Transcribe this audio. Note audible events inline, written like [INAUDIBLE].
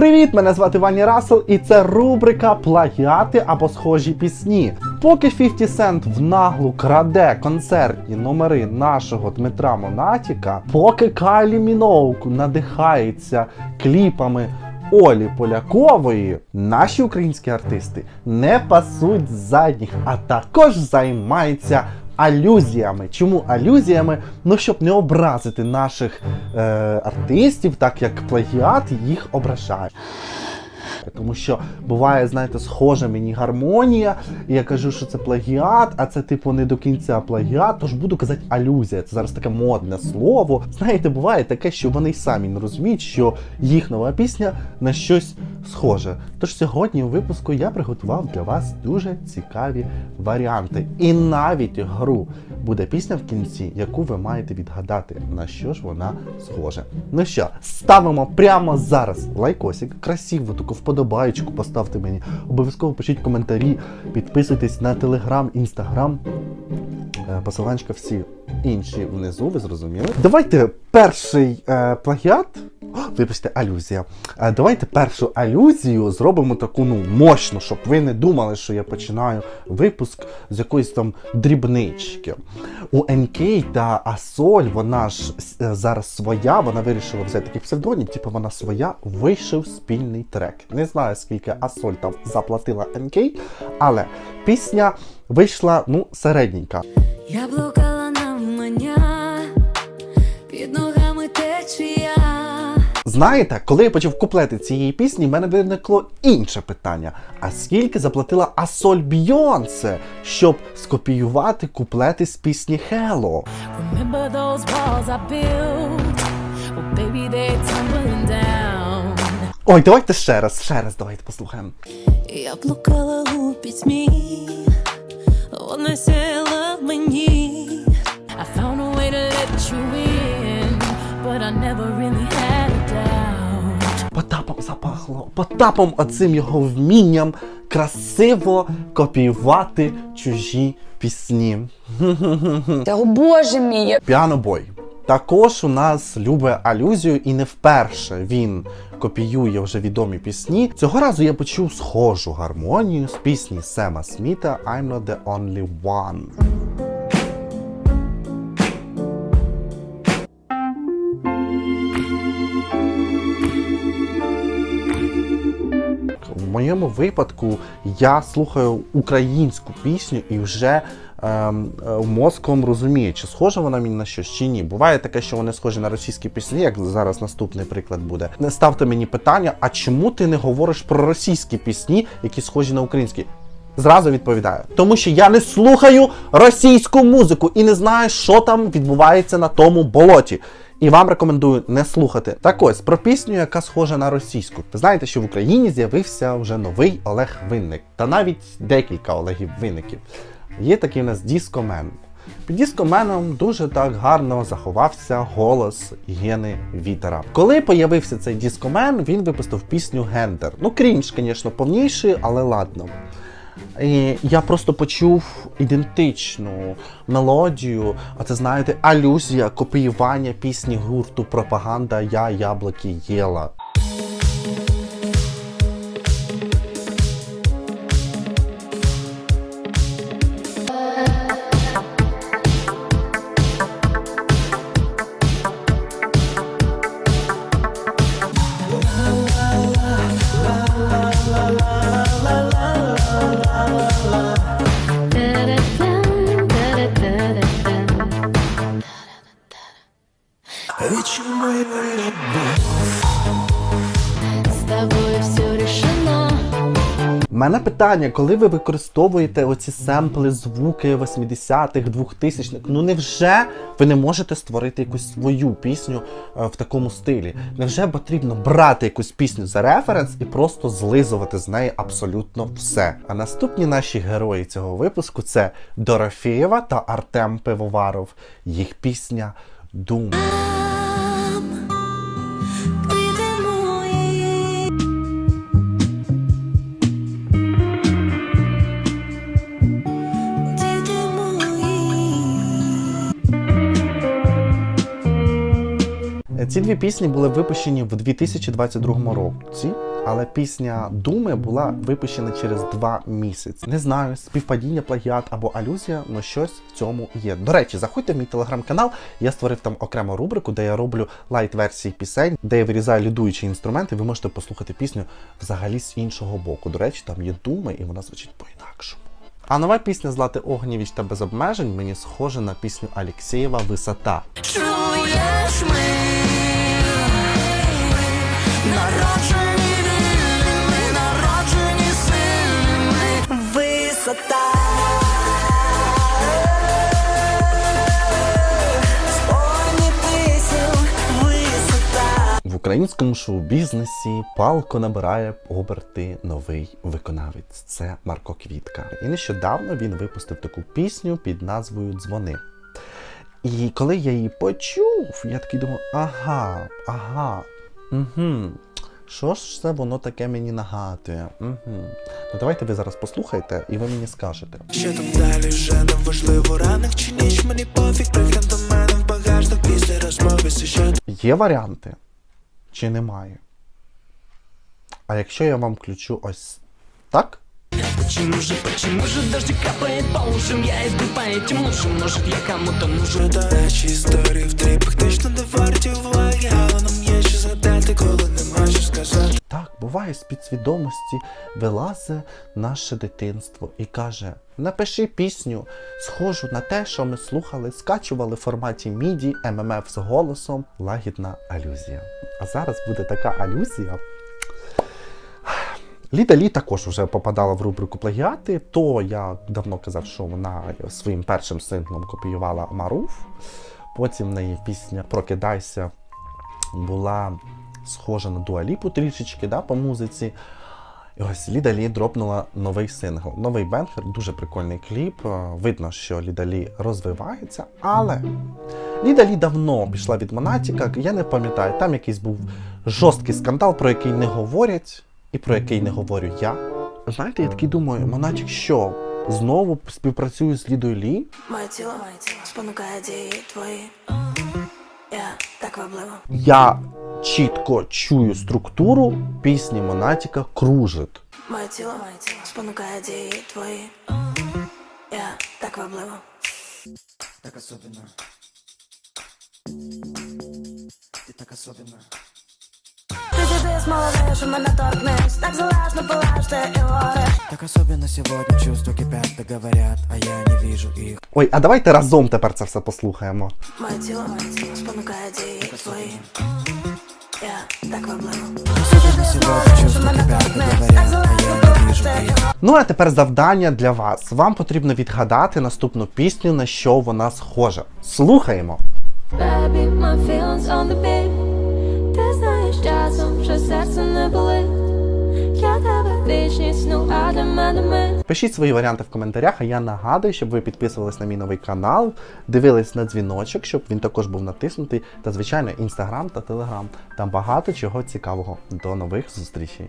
привіт! Мене звати Вані Рассел, і це рубрика Плагіати або схожі пісні. Поки 50 Cent в наглу краде концертні номери нашого Дмитра Монатіка, поки Кайлі Міноук надихається кліпами Олі Полякової, наші українські артисти не пасуть задніх, а також займаються алюзіями. Чому алюзіями? Ну, щоб не образити наших е, артистів, так як плагіат їх ображає. Тому що буває, знаєте, схожа мені гармонія, і я кажу, що це плагіат, а це типу не до кінця плагіат, тож буду казати алюзія. Це зараз таке модне слово. Знаєте, буває таке, що вони й самі не розуміють, що їх нова пісня на щось схоже. Тож сьогодні у випуску я приготував для вас дуже цікаві варіанти. І навіть гру буде пісня в кінці, яку ви маєте відгадати, на що ж вона схожа. Ну що, ставимо прямо зараз лайкосик, красиво, таку вподобаєчку поставте мені. Обов'язково пишіть коментарі, підписуйтесь на телеграм, інстаграм. Посиланчика всі інші внизу, ви зрозуміли. Давайте перший е, плагіат. Вибачте, алюзія. Е, давайте першу алюзію зробимо таку ну мощну, щоб ви не думали, що я починаю випуск з якоїсь там дрібнички. У НК та Асоль, вона ж е, зараз своя, вона вирішила взяти такий псевдонім, типу вона своя, вийшов спільний трек. Не знаю, скільки Асоль там заплатила НК, але пісня вийшла ну середненька. Я блукала навмання, під Знаєте, коли я почав куплети цієї пісні, в мене виникло інше питання: а скільки заплатила Асоль Бійонсе, щоб скопіювати куплети з пісні Hello? Ой, давайте ще раз, ще раз, давайте послухаємо. Я блукала у пітьмі, вона сіла в мені. I found a way to let you in, but I never really had запахло, потапом оцим його вмінням красиво копіювати чужі пісні. [LAUGHS] Та, О боже мій, Піанобой. Також у нас любить алюзію, і не вперше він копіює вже відомі пісні. Цього разу я почув схожу гармонію з пісні Сема Сміта I'm not the only one. В моєму випадку я слухаю українську пісню і вже ем, е, мозком розумію, чи схожа вона мені на щось, чи ні. Буває таке, що вони схожі на російські пісні, як зараз наступний приклад буде. Не ставте мені питання, а чому ти не говориш про російські пісні, які схожі на українські? Зразу відповідаю, тому що я не слухаю російську музику і не знаю, що там відбувається на тому болоті. І вам рекомендую не слухати. Так ось про пісню, яка схожа на російську. Ви знаєте, що в Україні з'явився вже новий Олег Винник, та навіть декілька Олегів Винників. Є такий у нас дискомен. Під дискоменом дуже так гарно заховався голос Гени Вітера. Коли появився цей дискомен, він випустив пісню Гендер. Ну, крінж, звісно, повніший, але ладно. І я просто почув ідентичну мелодію, а це знаєте, алюзія, копіювання пісні гурту Пропаганда. Я la la la la. Мене питання, коли ви використовуєте оці семпли, звуки 80-х, 2000-х, ну невже ви не можете створити якусь свою пісню е, в такому стилі? Невже потрібно брати якусь пісню за референс і просто злизувати з неї абсолютно все? А наступні наші герої цього випуску це Дорофєєва та Артем Пивоваров. Їх пісня Дум. Ці дві пісні були випущені в 2022 році. але пісня Думи була випущена через два місяці. Не знаю, співпадіння, плагіат або алюзія, але щось в цьому є. До речі, заходьте в мій телеграм-канал. Я створив там окрему рубрику, де я роблю лайт-версії пісень, де я вирізаю лідуючі інструменти. Ви можете послухати пісню взагалі з іншого боку. До речі, там є думи, і вона звучить по-інакшому. А нова пісня Злати Огнєвіч та без обмежень мені схожа на пісню Алєксєєва Висота. Чуєш ми українському шоу-бізнесі палко набирає оберти новий виконавець. Це Марко Квітка. І нещодавно він випустив таку пісню під назвою Дзвони. І коли я її почув, я такий думав, ага, ага, угу. Що ж це воно таке мені нагадує? Угу. Ну давайте ви зараз послухайте і ви мені скажете. Що там далі вже не важливо ранок чи ніч мені пофіг приглянь до мене в багажник після розмови Є варіанти чи немає? А якщо я вам включу ось так? Почему же, почему же дождь капает по ушам Я иду по этим лужам, может я кому-то нужен до речі історії в трипах точно не варті уваги Але нам є що задати, коли нема що сказати Буває, з підсвідомості вилазе наше дитинство і каже: напиши пісню, схожу на те, що ми слухали, скачували в форматі MIDI, ММФ з голосом, лагідна алюзія. А зараз буде така алюзія. Ліда Лі також вже попадала в рубрику плагіати, то я давно казав, що вона своїм першим синглом копіювала Маруф. Потім в неї пісня Прокидайся була схожа на Дуаліпу трішечки да, по музиці. І ось Ліда Лі дропнула новий сингл. Новий бенхер, дуже прикольний кліп. Е, Видно, що Ліда Лі розвивається, але Ліда Лі давно пішла від Монатіка. Я не пам'ятаю, там якийсь був жорсткий скандал, про який не говорять, і про який не говорю я. Знаєте, я такий думаю, Монатік що? Знову співпрацює з Лідою Лі? Моє тіло спонукає дії твої. Я так вабливо. Я чітко чую структуру пісні Монатіка Кружит. Моє тіло спонукає дії твої. Я так вабливо. Так особливо Ти так особливо Ти сюди смолодиш, мене торкнеш, так залежно палаш ти і гореш. Так особенно сегодня чувства кипят, да говорят, а я не вижу их Ой, а давайте разом тепер це все послухаємо. Моє тіло спонукає дії твої. Ну а тепер завдання для вас. Вам потрібно відгадати наступну пісню, на що вона схожа. Слухаємо. Baby, my ну Пишіть свої варіанти в коментарях, а я нагадую, щоб ви підписувались на мій новий канал, дивились на дзвіночок, щоб він також був натиснутий, та звичайно інстаграм та телеграм. Там багато чого цікавого. До нових зустрічей.